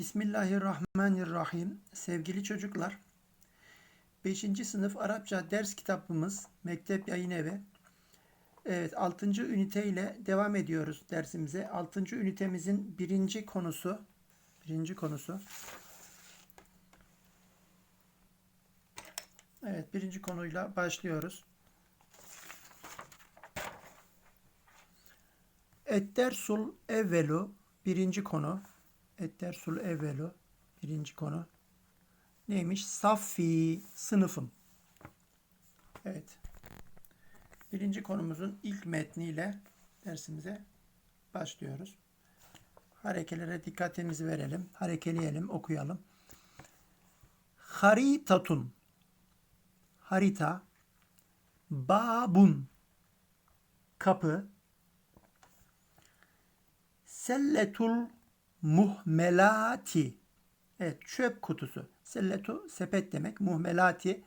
Bismillahirrahmanirrahim. Sevgili çocuklar, 5. sınıf Arapça ders kitabımız Mektep Yayın Evi. Evet, 6. ünite ile devam ediyoruz dersimize. 6. ünitemizin birinci konusu, birinci konusu. Evet, birinci konuyla başlıyoruz. Ettersul evvelu birinci konu. Ettersul evvelu birinci konu. Neymiş? Saffi sınıfım. Evet. Birinci konumuzun ilk metniyle dersimize başlıyoruz. Harekelere dikkatimizi verelim. Harekeleyelim, okuyalım. Haritatun harita babun kapı selletul muhmelati. Evet çöp kutusu. Selletu sepet demek. Muhmelati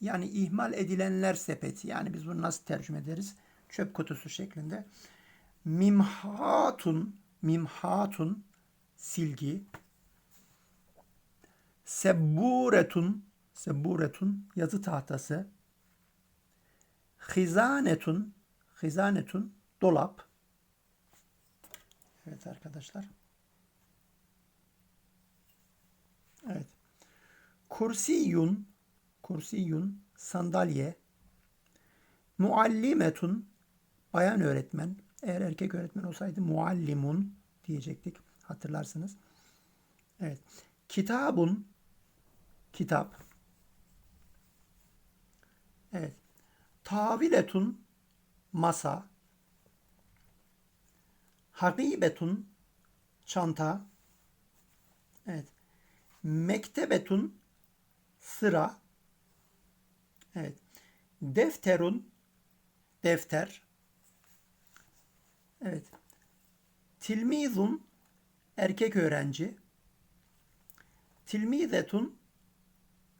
yani ihmal edilenler sepeti. Yani biz bunu nasıl tercüme ederiz? Çöp kutusu şeklinde. Mimhatun mimhatun silgi. Sebburetun sebburetun yazı tahtası. Hizanetun hizanetun dolap. Evet arkadaşlar. Evet. Kursiyun kursiyun sandalye muallimetun bayan öğretmen eğer erkek öğretmen olsaydı muallimun diyecektik hatırlarsınız. Evet. Kitabun kitap. Evet. Taviletun masa. Hakibetun çanta. Evet. Mektebetun sıra. Evet. Defterun defter. Evet. Tilmizun erkek öğrenci. Tilmizetun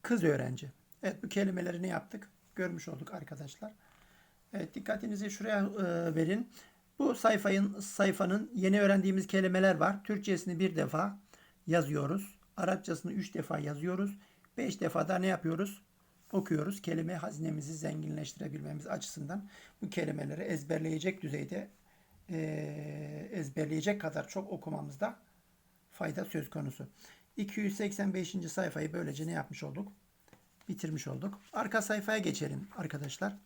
kız öğrenci. Evet bu kelimeleri ne yaptık? Görmüş olduk arkadaşlar. Evet dikkatinizi şuraya e, verin. Bu sayfanın sayfanın yeni öğrendiğimiz kelimeler var. Türkçesini bir defa yazıyoruz. Arapçasını üç defa yazıyoruz. Beş defa da ne yapıyoruz? Okuyoruz. Kelime hazinemizi zenginleştirebilmemiz açısından bu kelimeleri ezberleyecek düzeyde e, ezberleyecek kadar çok okumamızda fayda söz konusu. 285. sayfayı böylece ne yapmış olduk? Bitirmiş olduk. Arka sayfaya geçelim arkadaşlar.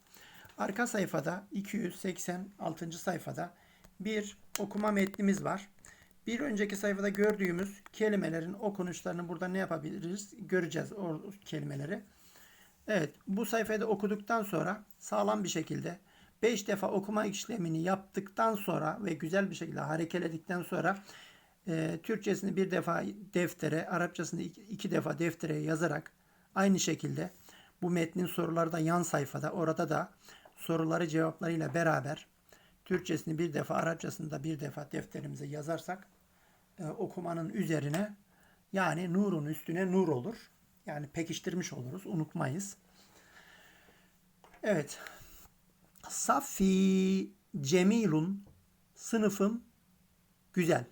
Arka sayfada 286. sayfada bir okuma metnimiz var. Bir önceki sayfada gördüğümüz kelimelerin okunuşlarını burada ne yapabiliriz? Göreceğiz o kelimeleri. Evet bu sayfayı da okuduktan sonra sağlam bir şekilde 5 defa okuma işlemini yaptıktan sonra ve güzel bir şekilde harekeledikten sonra e, Türkçesini bir defa deftere, Arapçasını iki, iki defa deftere yazarak aynı şekilde bu metnin soruları da yan sayfada orada da soruları cevaplarıyla beraber Türkçesini bir defa, Arapçasını da bir defa defterimize yazarsak e, okumanın üzerine yani nurun üstüne nur olur. Yani pekiştirmiş oluruz, unutmayız. Evet. Safi cemilun sınıfım güzel.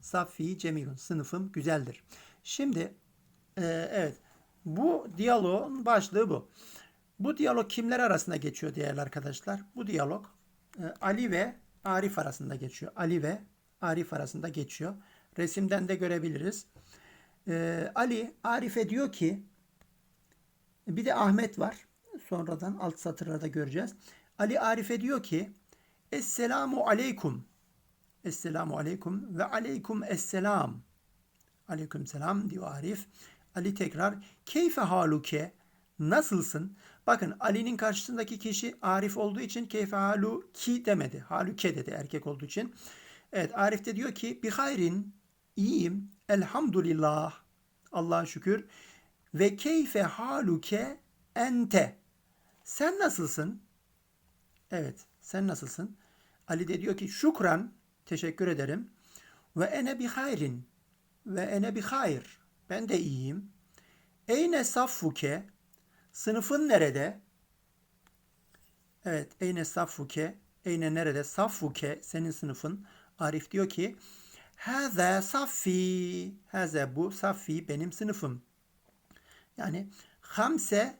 Safi cemilun sınıfım güzeldir. Şimdi e, evet bu diyaloğun başlığı bu. Bu diyalog kimler arasında geçiyor değerli arkadaşlar? Bu diyalog e, Ali ve Arif arasında geçiyor. Ali ve Arif arasında geçiyor. Resimden de görebiliriz. E, Ali Arif'e diyor ki bir de Ahmet var. Sonradan alt satırlarda göreceğiz. Ali Arif'e diyor ki Esselamu aleykum. Esselamu aleykum ve aleykum esselam. Aleyküm selam diyor Arif. Ali tekrar keyfe haluke nasılsın? Bakın Ali'nin karşısındaki kişi Arif olduğu için keyfe halu ki demedi. Haluke dedi erkek olduğu için. Evet Arif de diyor ki bi hayrin iyiyim elhamdülillah Allah'a şükür ve keyfe haluke ente sen nasılsın? Evet sen nasılsın? Ali de diyor ki şükran teşekkür ederim ve ene bi hayrin ve ene bi hayr ben de iyiyim. Eyne saffuke Sınıfın nerede? Evet. Eyne saffuke. Eyne nerede? Saffuke. Senin sınıfın. Arif diyor ki Haza saffi. Haza bu saffi benim sınıfım. Yani hamse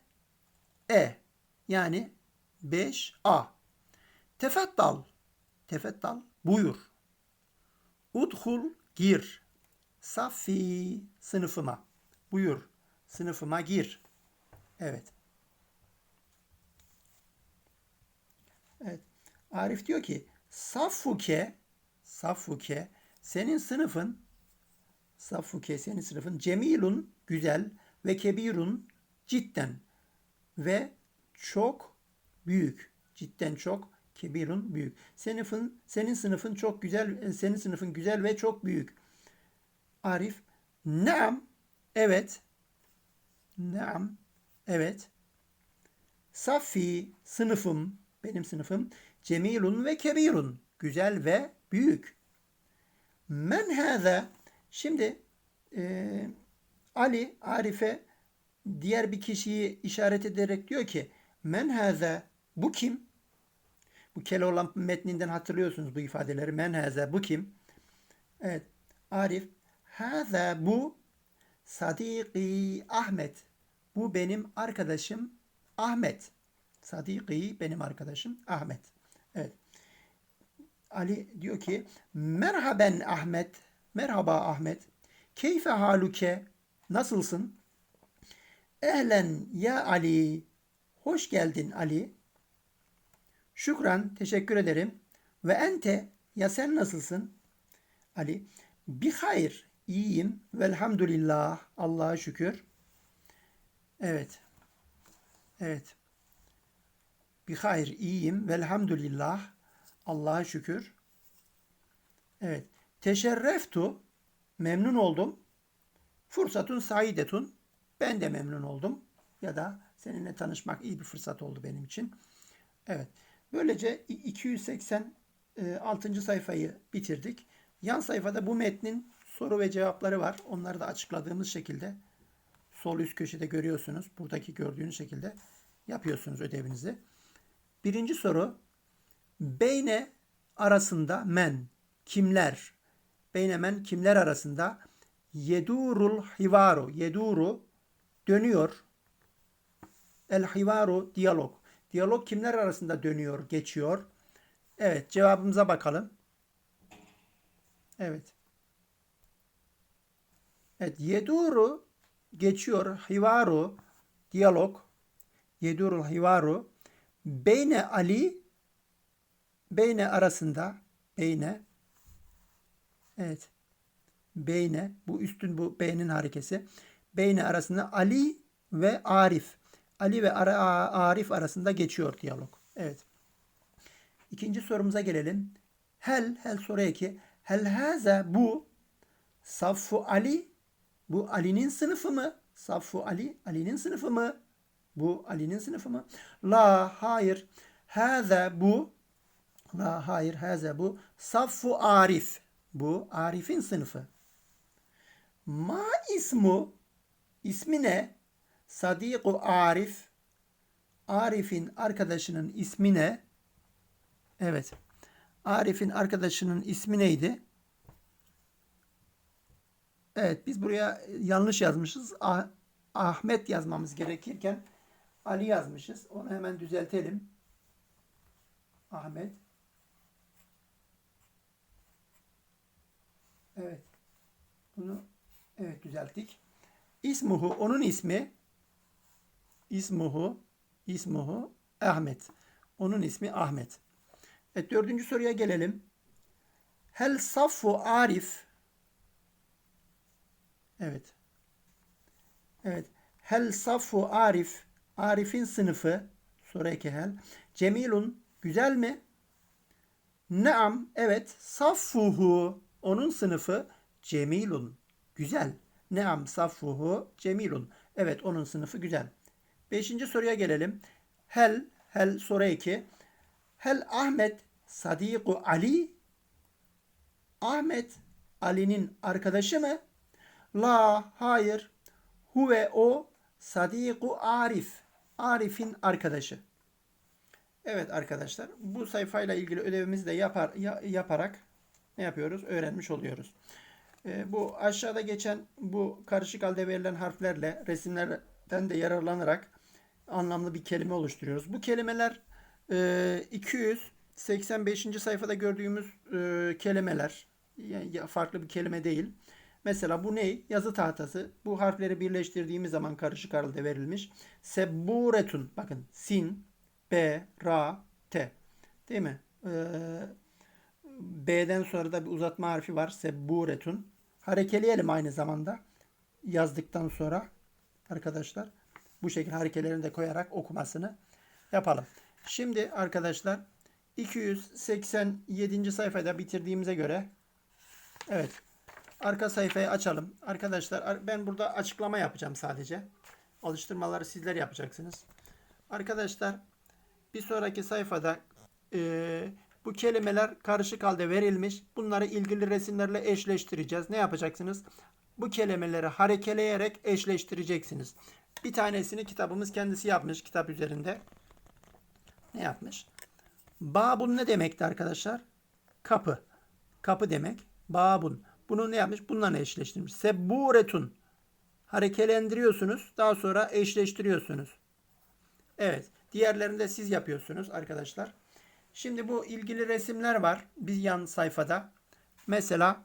e yani 5a. Tefeddal. Tefeddal buyur. Udhul gir. Saffi sınıfıma. Buyur sınıfıma gir. Evet. Evet. Arif diyor ki Saffuke Saffuke senin sınıfın Saffuke senin sınıfın cemilun güzel ve kebirun cidden ve çok büyük. Cidden çok kebirun büyük. Sınıfın senin sınıfın çok güzel senin sınıfın güzel ve çok büyük. Arif Naam evet. Naam evet. Safi sınıfım benim sınıfım cemilun ve kebirun güzel ve büyük. Men hâzâ şimdi e, Ali Arif'e diğer bir kişiyi işaret ederek diyor ki men hâzâ bu kim? Bu Keloğlan metninden hatırlıyorsunuz bu ifadeleri. Men hâzâ bu kim? Evet. Arif hâzâ bu sadiki Ahmet. Bu benim arkadaşım Ahmet. Sadiki benim arkadaşım Ahmet. Evet. Ali diyor ki merhaben Ahmet. Merhaba Ahmet. Keyfe haluke? Nasılsın? Ehlen ya Ali. Hoş geldin Ali. Şükran, teşekkür ederim. Ve ente, ya sen nasılsın? Ali, bi hayır, iyiyim. Velhamdülillah, Allah'a şükür. Evet. Evet. Bi hayır, iyiyim. Velhamdülillah, Allah'a şükür. Evet. Teşerreftu, memnun oldum. Fırsatun saidetun, ben de memnun oldum. Ya da seninle tanışmak iyi bir fırsat oldu benim için. Evet. Böylece 286. sayfayı bitirdik. Yan sayfada bu metnin soru ve cevapları var. Onları da açıkladığımız şekilde sol üst köşede görüyorsunuz. Buradaki gördüğünüz şekilde yapıyorsunuz ödevinizi. Birinci soru Beyne arasında men kimler? Beyne men kimler arasında? Yedurul hivaru. Yeduru dönüyor. El hivaru diyalog. Diyalog kimler arasında dönüyor, geçiyor? Evet, cevabımıza bakalım. Evet. Evet, yeduru geçiyor, hivaru, diyalog, yedurul hivaru, beyne Ali, beyne arasında, beyne, evet, beyne, bu üstün bu beynin harekesi, beyne arasında Ali ve Arif, Ali ve Arif arasında geçiyor diyalog. Evet. İkinci sorumuza gelelim. Hel, hel soru eki. Hel haza bu Saffu Ali bu Ali'nin sınıfı mı? Saffu Ali Ali'nin sınıfı mı? Bu Ali'nin sınıfı mı? La hayır. Haza bu La hayır haza bu Saffu Arif. Bu Arif'in sınıfı. Ma ismu ismi ne? Sadiku Arif Arif'in arkadaşının ismi ne? Evet. Arif'in arkadaşının ismi neydi? Evet biz buraya yanlış yazmışız. Ah Ahmet yazmamız gerekirken Ali yazmışız. Onu hemen düzeltelim. Ahmet. Evet. Bunu evet düzelttik. İsmuhu onun ismi İsmuhu İsmuhu Ahmet. Onun ismi Ahmet. Evet dördüncü soruya gelelim. Hel saffu arif Evet. Evet. Hel saffu arif Arif'in sınıfı soru hel. Cemilun güzel mi? Naam evet. Saffuhu onun sınıfı cemilun güzel. Naam saffuhu cemilun. Evet onun sınıfı güzel. Beşinci soruya gelelim. Hel, hel soru 2. Hel Ahmet sadiku Ali? Ahmet Ali'nin arkadaşı mı? La, hayır. Huve o sadiku Arif. Arif'in arkadaşı. Evet arkadaşlar bu sayfayla ilgili ödevimizi de yapar, yaparak ne yapıyoruz? Öğrenmiş oluyoruz. E, bu aşağıda geçen bu karışık halde verilen harflerle resimlerden de yararlanarak anlamlı bir kelime oluşturuyoruz. Bu kelimeler e, 285. sayfada gördüğümüz e, kelimeler. Yani ya- farklı bir kelime değil. Mesela bu ne? Yazı tahtası. Bu harfleri birleştirdiğimiz zaman karışık halde verilmiş. Sebburetun. Bakın sin, b, ra, t. Değil mi? Ee, B'den sonra da bir uzatma harfi var. Sebburetun. Harekeleyelim aynı zamanda. Yazdıktan sonra arkadaşlar bu şekilde harekelerini de koyarak okumasını yapalım. Şimdi arkadaşlar 287. sayfada bitirdiğimize göre evet arka sayfayı açalım. Arkadaşlar ar- ben burada açıklama yapacağım sadece. Alıştırmaları sizler yapacaksınız. Arkadaşlar bir sonraki sayfada e, bu kelimeler karışık halde verilmiş. Bunları ilgili resimlerle eşleştireceğiz. Ne yapacaksınız? Bu kelimeleri harekeleyerek eşleştireceksiniz. Bir tanesini kitabımız kendisi yapmış kitap üzerinde. Ne yapmış? Babun ne demekti arkadaşlar? Kapı. Kapı demek. Babun. Bunu ne yapmış? Bununla eşleştirmiş. Sebburetun. Harekelendiriyorsunuz. Daha sonra eşleştiriyorsunuz. Evet. Diğerlerini de siz yapıyorsunuz arkadaşlar. Şimdi bu ilgili resimler var. Bir yan sayfada. Mesela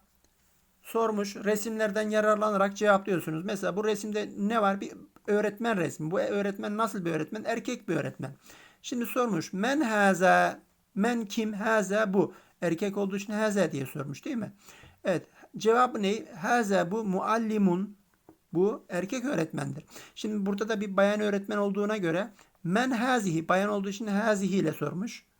sormuş. Resimlerden yararlanarak cevaplıyorsunuz. Mesela bu resimde ne var? Bir öğretmen resmi. Bu öğretmen nasıl bir öğretmen? Erkek bir öğretmen. Şimdi sormuş. Men haza men kim haza bu. Erkek olduğu için haza diye sormuş değil mi? Evet. Cevabı ne? Haza bu muallimun. Bu erkek öğretmendir. Şimdi burada da bir bayan öğretmen olduğuna göre men hazihi bayan olduğu için hazihi ile sormuş.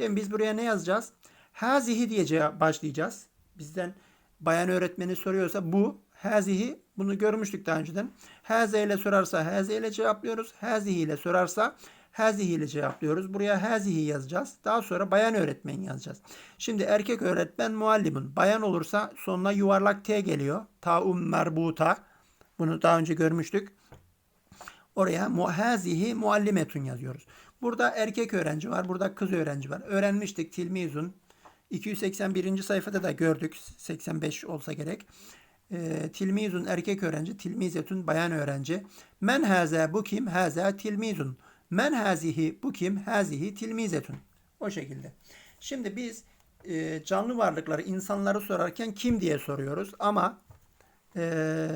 Değil? Biz buraya ne yazacağız? Hazihi diye başlayacağız. Bizden bayan öğretmeni soruyorsa bu hazihi bunu görmüştük daha önceden. Haze ile sorarsa haze ile cevaplıyoruz. Hazihi ile sorarsa hazihi ile cevaplıyoruz. Buraya hazihi yazacağız. Daha sonra bayan öğretmen yazacağız. Şimdi erkek öğretmen muallimun. Bayan olursa sonuna yuvarlak T geliyor. Taum merbuta. Bunu daha önce görmüştük. Oraya muhazihi muallimetun yazıyoruz. Burada erkek öğrenci var. Burada kız öğrenci var. Öğrenmiştik tilmizun. 281. sayfada da gördük. 85 olsa gerek. E, tilmizun erkek öğrenci. Tilmizetun bayan öğrenci. Men haza bu kim? Haza tilmizun. Men hazihi bu kim? Hazihi tilmizetun. O şekilde. Şimdi biz e, canlı varlıkları, insanları sorarken kim diye soruyoruz. Ama e,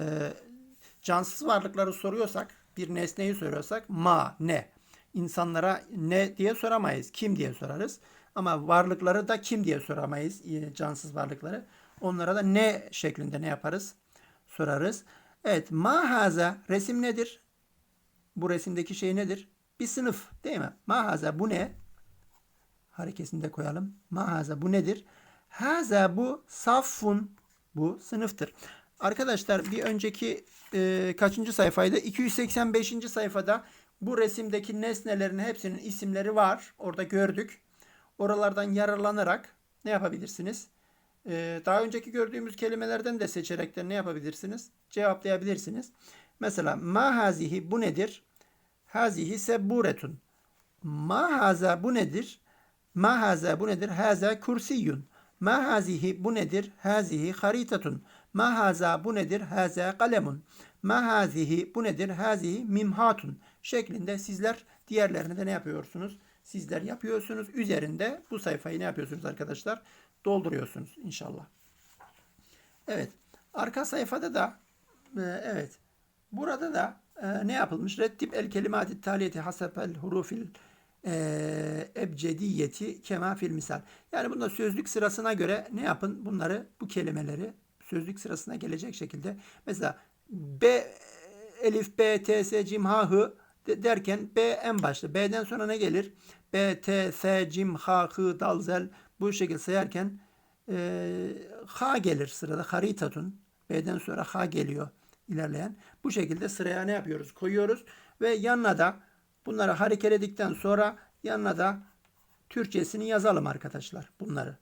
cansız varlıkları soruyorsak, bir nesneyi soruyorsak ma, ne. İnsanlara ne diye soramayız. Kim diye sorarız. Ama varlıkları da kim diye soramayız. Cansız varlıkları. Onlara da ne şeklinde ne yaparız? Sorarız. Evet. Ma haza resim nedir? Bu resimdeki şey nedir? Bir sınıf değil mi? Ma haza bu ne? Harekesini de koyalım. Ma haza bu nedir? Haza bu saffun. Bu sınıftır. Arkadaşlar bir önceki e, kaçıncı sayfaydı? 285. sayfada bu resimdeki nesnelerin hepsinin isimleri var. Orada gördük. Oralardan yararlanarak ne yapabilirsiniz? E, daha önceki gördüğümüz kelimelerden de seçerek de ne yapabilirsiniz? Cevaplayabilirsiniz. Mesela ma hazihi bu nedir? Hazihi sebburetun. Ma haza bu nedir? Ma haza bu nedir? Haza kursiyun. Ma hazihi bu nedir? Hazihi haritatun. Ma haza bu nedir? Haza kalemun. Ma hazihi bu nedir? Hazihi mimhatun. Şeklinde sizler diğerlerini de ne yapıyorsunuz? Sizler yapıyorsunuz. Üzerinde bu sayfayı ne yapıyorsunuz arkadaşlar? Dolduruyorsunuz inşallah. Evet. Arka sayfada da e, evet. Burada da e, ne yapılmış? Rettib el kelimati taliyeti hasebel hurufil e, ebcediyeti kema fil misal. Yani bunda sözlük sırasına göre ne yapın? Bunları bu kelimeleri sözlük sırasına gelecek şekilde mesela B elif B T S cim de- derken B en başta. B'den sonra ne gelir? B T S cim ha hı dal zel bu şekilde sayarken e, ha gelir sırada haritatun. B'den sonra ha geliyor ilerleyen. Bu şekilde sıraya ne yapıyoruz? Koyuyoruz ve yanına da bunları harekeledikten sonra yanına da Türkçesini yazalım arkadaşlar bunları.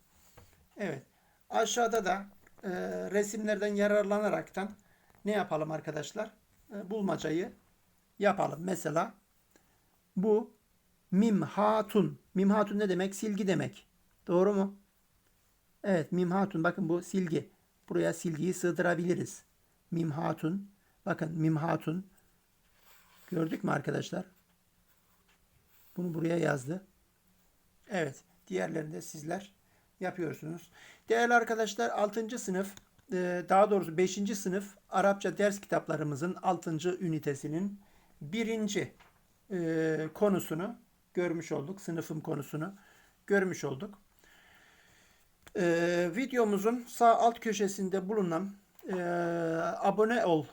Evet. Aşağıda da e, resimlerden yararlanaraktan ne yapalım arkadaşlar? E, bulmacayı yapalım. Mesela bu mim hatun. Mim hatun ne demek? Silgi demek. Doğru mu? Evet Mim Hatun bakın bu silgi. Buraya silgiyi sığdırabiliriz. Mim Hatun. Bakın Mim Hatun. Gördük mü arkadaşlar? Bunu buraya yazdı. Evet. Diğerlerini de sizler yapıyorsunuz. Değerli arkadaşlar 6. sınıf e, daha doğrusu 5. sınıf Arapça ders kitaplarımızın 6. ünitesinin birinci e, konusunu görmüş olduk. Sınıfım konusunu görmüş olduk. E, videomuzun sağ alt köşesinde bulunan e, abone ol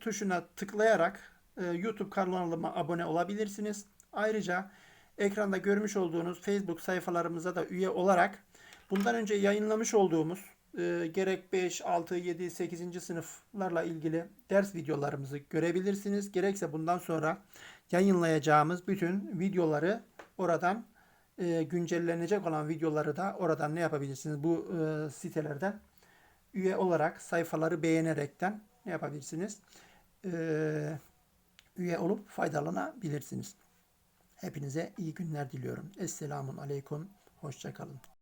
tuşuna tıklayarak e, YouTube kanalıma abone olabilirsiniz. Ayrıca ekranda görmüş olduğunuz Facebook sayfalarımıza da üye olarak bundan önce yayınlamış olduğumuz e, gerek 5, 6, 7, 8. sınıflarla ilgili ders videolarımızı görebilirsiniz. Gerekse bundan sonra yayınlayacağımız bütün videoları oradan e, güncellenecek olan videoları da oradan ne yapabilirsiniz? Bu e, sitelerden üye olarak sayfaları beğenerekten ne yapabilirsiniz? E, üye olup faydalanabilirsiniz. Hepinize iyi günler diliyorum. Esselamun Aleyküm. Hoşçakalın.